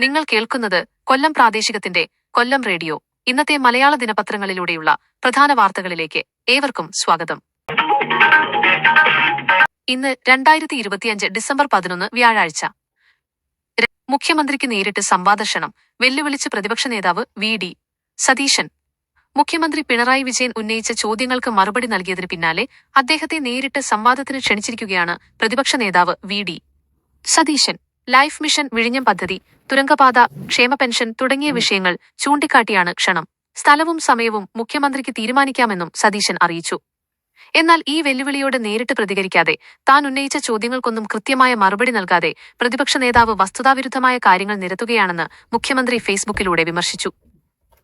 നിങ്ങൾ കേൾക്കുന്നത് കൊല്ലം പ്രാദേശികത്തിന്റെ കൊല്ലം റേഡിയോ. ഇന്നത്തെ മലയാള ദിനപത്രങ്ങളിലൂടെയുള്ള പ്രധാന വാർത്തകളിലേക്ക് ഏവർക്കും സ്വാഗതം. ഇന്ന് രണ്ടായിരത്തി ഇരുപത്തിയഞ്ച് ഡിസംബർ പതിനൊന്ന് വ്യാഴാഴ്ച. മുഖ്യമന്ത്രിക്ക് നേരിട്ട് സംവാദക്ഷണം വെല്ലുവിളിച്ച് പ്രതിപക്ഷ നേതാവ് വി ഡി സതീശൻ. മുഖ്യമന്ത്രി പിണറായി വിജയൻ ഉന്നയിച്ച ചോദ്യങ്ങൾക്ക് മറുപടി നൽകിയതിന് പിന്നാലെ അദ്ദേഹത്തെ നേരിട്ട് സംവാദത്തിന് ക്ഷണിച്ചിരിക്കുകയാണ് പ്രതിപക്ഷ നേതാവ് V D Satheesan. Life mission വിഴിഞ്ഞം പദ്ധതി തുരങ്കപാത ക്ഷേമ പെൻഷൻ തുടങ്ങിയ വിഷയങ്ങൾ ചൂണ്ടിക്കാട്ടിയാണ് ക്ഷണം. സ്ഥലവും സമയവും മുഖ്യമന്ത്രിക്ക് തീരുമാനിക്കാമെന്നും സതീശൻ അറിയിച്ചു. എന്നാൽ ഈ വെല്ലുവിളിയോട് നേരിട്ട് പ്രതികരിക്കാതെ താൻ ഉന്നയിച്ച ചോദ്യങ്ങൾക്കൊന്നും കൃത്യമായ മറുപടി നൽകാതെ പ്രതിപക്ഷ നേതാവ് വസ്തുതാവിരുദ്ധമായ കാര്യങ്ങൾ നിരത്തുകയാണെന്ന് മുഖ്യമന്ത്രി ഫേസ്ബുക്കിലൂടെ വിമർശിച്ചു.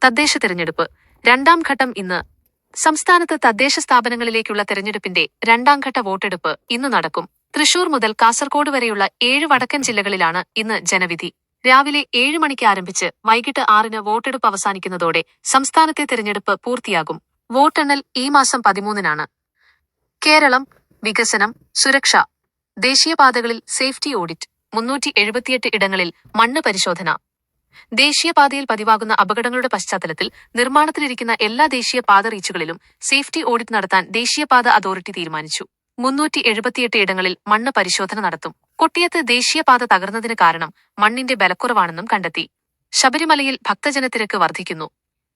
തദ്ദേശ തെരഞ്ഞെടുപ്പ് രണ്ടാം ഘട്ടം ഇന്ന് സംസ്ഥാനത്ത് തദ്ദേശ സ്ഥാപനങ്ങളിലേക്കുള്ള തെരഞ്ഞെടുപ്പിന്റെ രണ്ടാം ഘട്ട വോട്ടെടുപ്പ് ഇന്ന് നടക്കും. തൃശൂർ മുതൽ കാസർഗോഡ് വരെയുള്ള ഏഴ് വടക്കൻ ജില്ലകളിലാണ് ഇന്ന് ജനവിധി. രാവിലെ ഏഴ് മണിക്ക് ആരംഭിച്ച് വൈകിട്ട് ആറിന് വോട്ടെടുപ്പ് അവസാനിക്കുന്നതോടെ സംസ്ഥാനത്തെ തെരഞ്ഞെടുപ്പ് പൂർത്തിയാകും. വോട്ടെണ്ണൽ ഈ മാസം പതിമൂന്നിനാണ്. കേരളം വികസനം സുരക്ഷ ദേശീയപാതകളിൽ സേഫ്റ്റി ഓഡിറ്റ് മുന്നൂറ്റി എഴുപത്തിയെട്ട് ഇടങ്ങളിൽ മണ്ണ് പരിശോധന. ദേശീയപാതയിൽ പതിവാകുന്ന അപകടങ്ങളുടെ പശ്ചാത്തലത്തിൽ നിർമ്മാണത്തിലിരിക്കുന്ന എല്ലാ ദേശീയ പാത റീച്ചുകളിലും സേഫ്റ്റി ഓഡിറ്റ് നടത്താൻ ദേശീയപാത അതോറിറ്റി തീരുമാനിച്ചു. മുന്നൂറ്റി എഴുപത്തിയെട്ട് ഇടങ്ങളിൽ മണ്ണ് പരിശോധന നടത്തും. കൊട്ടിയത്ത് ദേശീയപാത തകർന്നതിന് കാരണം മണ്ണിന്റെ ബലക്കുറവാണെന്നും കണ്ടെത്തി. ശബരിമലയിൽ ഭക്തജനത്തിരക്ക് വർദ്ധിക്കുന്നു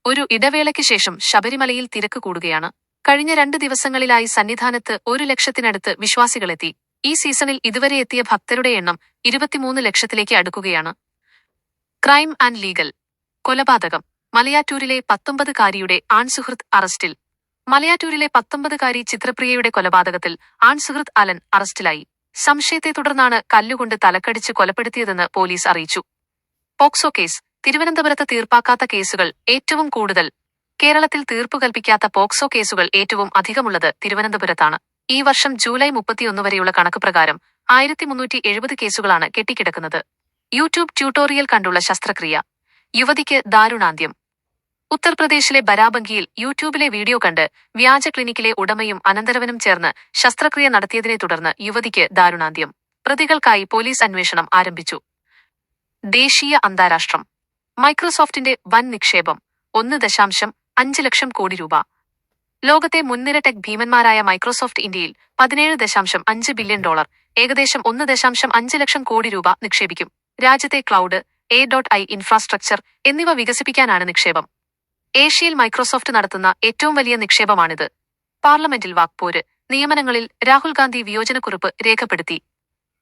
ഒരു ഇടവേളയ്ക്ക് ശേഷം ശബരിമലയിൽ തിരക്ക് കൂടുകയാണ്. കഴിഞ്ഞ രണ്ട് ദിവസങ്ങളിലായി സന്നിധാനത്ത് ഒരു ലക്ഷത്തിനടുത്ത് വിശ്വാസികളെത്തി. ഈ സീസണിൽ ഇതുവരെ എത്തിയ ഭക്തരുടെ എണ്ണം ഇരുപത്തിമൂന്ന് ലക്ഷത്തിലേക്ക് അടുക്കുകയാണ്. Crime and legal. കൊലപാതകം. മലയാറ്റൂരിലെ പത്തൊമ്പതുകാരിയുടെ ആൺസുഹൃത്ത് അറസ്റ്റിൽ. മലയാറ്റൂരിലെ പത്തൊമ്പതുകാരി ചിത്രപ്രിയയുടെ കൊലപാതകത്തിൽ ആൺസുഹൃത്ത് അലൻ അറസ്റ്റിലായി. സംശയത്തെ തുടർന്നാണ് കല്ലുകൊണ്ട് തലക്കടിച്ച് കൊലപ്പെടുത്തിയതെന്ന് പോലീസ് അറിയിച്ചു. POCSO case. തിരുവനന്തപുരത്ത് തീർപ്പാക്കാത്ത കേസുകൾ ഏറ്റവും കൂടുതൽ. കേരളത്തിൽ തീർപ്പു കൽപ്പിക്കാത്ത പോക്സോ കേസുകൾ ഏറ്റവും അധികമുള്ളത് തിരുവനന്തപുരത്താണ്. ഈ വർഷം ജൂലൈ മുപ്പത്തിയൊന്ന് വരെയുള്ള കണക്ക് പ്രകാരം ആയിരത്തി മുന്നൂറ്റി എഴുപത് കേസുകളാണ് കെട്ടിക്കിടക്കുന്നത്. യൂട്യൂബ് ട്യൂട്ടോറിയൽ കണ്ടുള്ള ശസ്ത്രക്രിയ. യുവതിക്ക് ദാരുണാന്ത്യം. ഉത്തർപ്രദേശിലെ ബരാബങ്കിയിൽ യൂട്യൂബിലെ വീഡിയോ കണ്ട് വ്യാജ ക്ലിനിക്കിലെ ഉടമയും അനന്തരവനും ചേർന്ന് ശസ്ത്രക്രിയ നടത്തിയതിനെ തുടർന്ന് യുവതിക്ക് ദാരുണാന്ത്യം. പ്രതികൾക്കായി പോലീസ് അന്വേഷണം ആരംഭിച്ചു. ദേശീയ അന്താരാഷ്ട്രം. മൈക്രോസോഫ്റ്റിന്റെ വൻ നിക്ഷേപം. ഒന്ന് ദശാംശം അഞ്ച് ലക്ഷം കോടി രൂപ. ലോകത്തെ മുൻനിര ടെക് ഭീമന്മാരായ മൈക്രോസോഫ്റ്റ് ഇന്ത്യയിൽ പതിനേഴ് ദശാംശം അഞ്ച് ബില്യൺ ഡോളർ ഏകദേശം ഒന്ന് ദശാംശം അഞ്ച് ലക്ഷം കോടി രൂപ നിക്ഷേപിക്കും. രാജ്യത്തെ cloud A dot I infrastructure എന്നിവ വികസിപ്പിക്കാനാണ് നിക്ഷേപം. ഏഷ്യയിൽ മൈക്രോസോഫ്റ്റ് നടത്തുന്ന ഏറ്റവും വലിയ നിക്ഷേപമാണിത്. പാർലമെന്റിൽ വാക്പോര് നിയമനങ്ങളിൽ രാഹുൽ ഗാന്ധി വിയോജനക്കുറിപ്പ് രേഖപ്പെടുത്തി.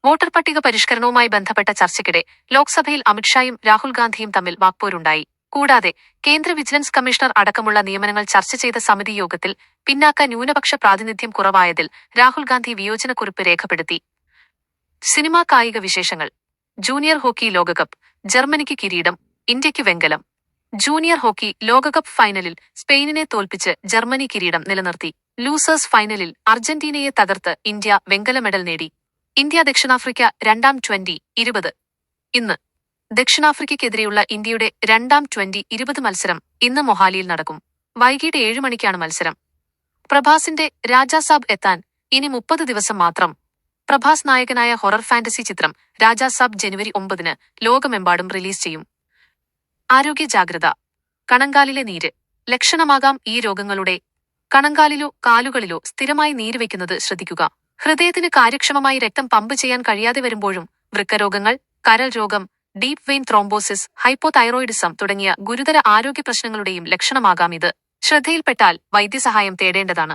വോട്ടർ പട്ടിക പരിഷ്കരണവുമായി ബന്ധപ്പെട്ട ചർച്ചയ്ക്കിടെ ലോക്സഭയിൽ അമിത്ഷായും രാഹുൽ ഗാന്ധിയും തമ്മിൽ വാക്പോരുണ്ടായി. കൂടാതെ കേന്ദ്ര വിജിലൻസ് കമ്മീഷണർ അടക്കമുള്ള നിയമനങ്ങൾ ചർച്ച ചെയ്ത സമിതി യോഗത്തിൽ പിന്നാക്ക ന്യൂനപക്ഷ പ്രാതിനിധ്യം കുറവായതിൽ രാഹുൽ ഗാന്ധി വിയോജനക്കുറിപ്പ് രേഖപ്പെടുത്തി. സിനിമാ കായിക വിശേഷങ്ങൾ. ജൂനിയർ ഹോക്കി ലോകകപ്പ് ജർമ്മനിക്ക് കിരീടം ഇന്ത്യയ്ക്ക് വെങ്കലം. ജൂനിയർ ഹോക്കി ലോകകപ്പ് ഫൈനലിൽ സ്പെയിനിനെ തോൽപ്പിച്ച് ജർമ്മനി കിരീടം നിലനിർത്തി. ലൂസേഴ്സ് ഫൈനലിൽ അർജന്റീനയെ തകർത്ത് ഇന്ത്യ വെങ്കല മെഡൽ നേടി. ഇന്ത്യ ദക്ഷിണാഫ്രിക്ക രണ്ടാം ട്വന്റി ഇരുപത്. ഇന്ന് ദക്ഷിണാഫ്രിക്കയ്ക്കെതിരെയുള്ള ഇന്ത്യയുടെ രണ്ടാം ട്വന്റി ഇരുപത് മത്സരം ഇന്ന് മൊഹാലിയിൽ നടക്കും. വൈകിട്ട് ഏഴ് മണിക്കാണ് മത്സരം. പ്രഭാസിന്റെ രാജാസാബ് എത്താൻ ഇനി മുപ്പത് ദിവസം മാത്രം പ്രഭാസ് നായകനായ ഹൊറർ ഫാന്റസി ചിത്രം രാജാ സബ് ജനുവരി ഒമ്പതിന് ലോകമെമ്പാടും റിലീസ് ചെയ്യും. ആരോഗ്യ ജാഗ്രത കണങ്കാലിലെ നീര് ലക്ഷണമാകാം ഈ രോഗങ്ങളുടെ. കണങ്കാലിലോ കാലുകളിലോ സ്ഥിരമായി നീര് വെക്കുന്നത് ശ്രദ്ധിക്കുക. ഹൃദയത്തിന് കാര്യക്ഷമമായി രക്തം പമ്പ് ചെയ്യാൻ കഴിയാതെ വരുമ്പോഴും വൃക്കരോഗങ്ങൾ കരൾ രോഗം ഡീപ് വെയിൻ ത്രോംബോസിസ് ഹൈപ്പോതൈറോയിഡിസം തുടങ്ങിയ ഗുരുതര ആരോഗ്യ പ്രശ്നങ്ങളുടെയും ലക്ഷണമാകാം ഇത്. ശ്രദ്ധയിൽപ്പെട്ടാൽ വൈദ്യസഹായം തേടേണ്ടതാണ്.